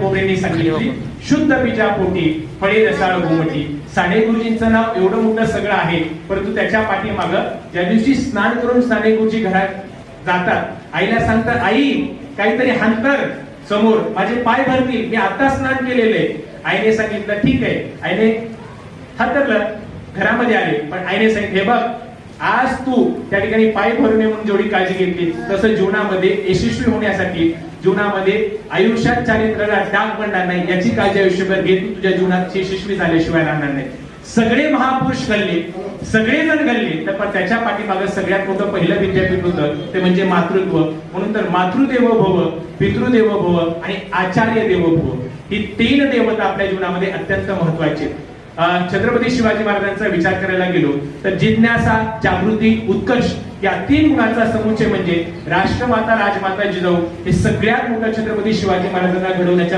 मोरेंनी सांगितली शुद्ध बीजापोटी फळे रसाळ गोमटी साने गुरुजींचं नाव एवढं मोठं सगळं आहे परंतु त्याच्या पाठीमाग ज्या दिवशी स्नान करून साने गुरुजी घरात जातात आईला सांगतात आई काहीतरी हांतर समोर. माझे पाय भरतील. मी आता स्नान केलेले आईने सांगितलं ठीक आहे. आईने हातरलं घरामध्ये आले. पण आईने सांगितलं हे बघ आज तू त्या ठिकाणी पाय भरू नये म्हणून जेवढी काळजी घेतली तसं जीवनामध्ये यशस्वी होण्यासाठी जीवनामध्ये आयुष्यात चारित्र्याला डाग पडणार नाही याची काळजी आयुष्यभर घे. तू तुझ्या जीवनात यशस्वी झाल्याशिवाय राहणार नाही. सगळे महापुरुष घडले सगळे जण घडले तर पण त्याच्या पाठीमागे सगळ्यात मोठं पहिलं विद्यापीठ होतं ते म्हणजे मातृत्व. म्हणून तर मातृदेव भव पितृदेव भव आणि आचार्य देव भव ही तीन देवता आपल्या जीवनामध्ये अत्यंत महत्वाची छत्रपती शिवाजी महाराजांचा विचार करायला गेलो तर जिज्ञासा जागृती उत्कर्ष या तीन गुणांचा समुच्चय म्हणजे राष्ट्रमाता राजमाता जिजाऊ हे सगळ्यात मोठं छत्रपती शिवाजी महाराजांना घडवण्याच्या